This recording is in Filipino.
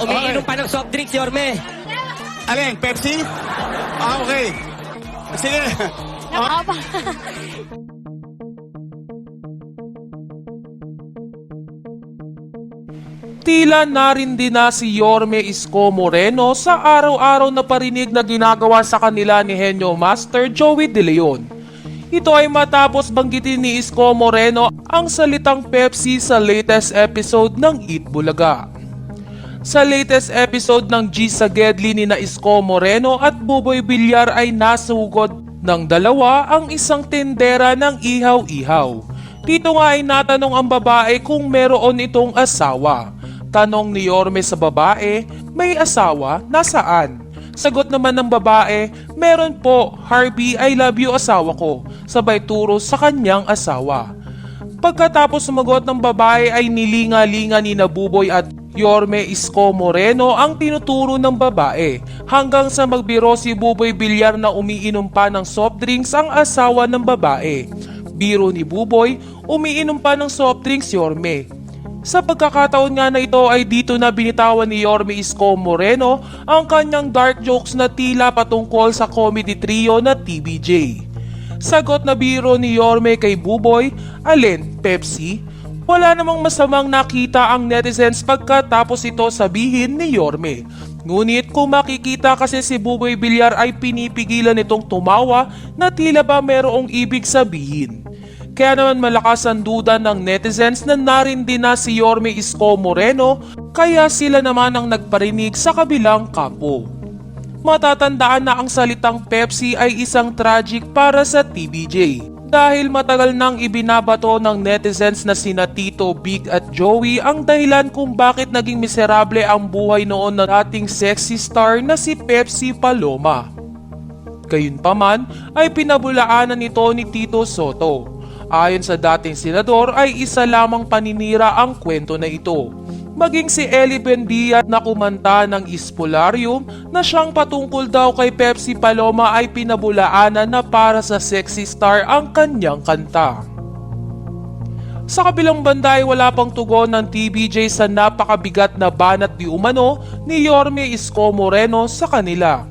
umiinom pa ng soft drinks, Yorme. Alin, Pepsi? Ah, okay. Sige. Ah, Nakapa. Tila narindi na si Yorme Isko Moreno sa araw-araw na parinig na ginagawa sa kanila ni Henyo Master Joey De Leon. Ito ay matapos banggitin ni Isko Moreno ang salitang Pepsi sa latest episode ng Eat Bulaga. Sa latest episode ng G sa Gedli ni na Isko Moreno at Buboy Villar ay nasugod ng dalawa ang isang tindera ng ihaw-ihaw. Dito nga ay natanong ang babae kung meron itong asawa. Tanong ni Yorme sa babae, may asawa? Nasaan? Sagot naman ng babae, meron po, Harvey, I love you asawa ko. Sabay turo sa kanyang asawa. Pagkatapos sumagot ng babae ay nilinga-linga ni Nabuboy at Yorme Isko Moreno ang tinuturo ng babae hanggang sa magbiro si Buboy Villar na umiinom pa ng soft drinks ang asawa ng babae. Biro ni Buboy, umiinom pa ng soft drinks Yorme. Sa pagkakataon nga na ito ay dito na binitawan ni Yorme Isko Moreno ang kanyang dark jokes na tila patungkol sa comedy trio na TBJ. Sagot na biro ni Yorme kay Buboy, alin, Pepsi? Wala namang masamang nakita ang netizens pagkatapos ito sabihin ni Yorme. Ngunit kung makikita kasi si Buboy Villar ay pinipigilan itong tumawa na tila ba merong ibig sabihin. Kaya naman malakas ang duda ng netizens na narindi na si Yorme Isko Moreno kaya sila naman ang nagparinig sa kabilang kapo. Matatandaan na ang salitang Pepsi ay isang tragic para sa TBJ. Dahil matagal nang ibinabato ng netizens na sina Tito, Big at Joey ang dahilan kung bakit naging miserable ang buhay noon ng dating sexy star na si Pepsi Paloma. Gayunpaman ay pinabulaanan nito ni Tito Soto. Ayon sa dating senador ay isa lamang paninira ang kwento na ito. Maging si Ellie Bendia na kumanta ng Ispolarium na siyang patungkol daw kay Pepsi Paloma ay pinabulaanan na para sa sexy star ang kanyang kanta. Sa kabilang banda ay wala pang tugon ng TBJ sa napakabigat na banat di umano ni Yorme Isko Moreno sa kanila.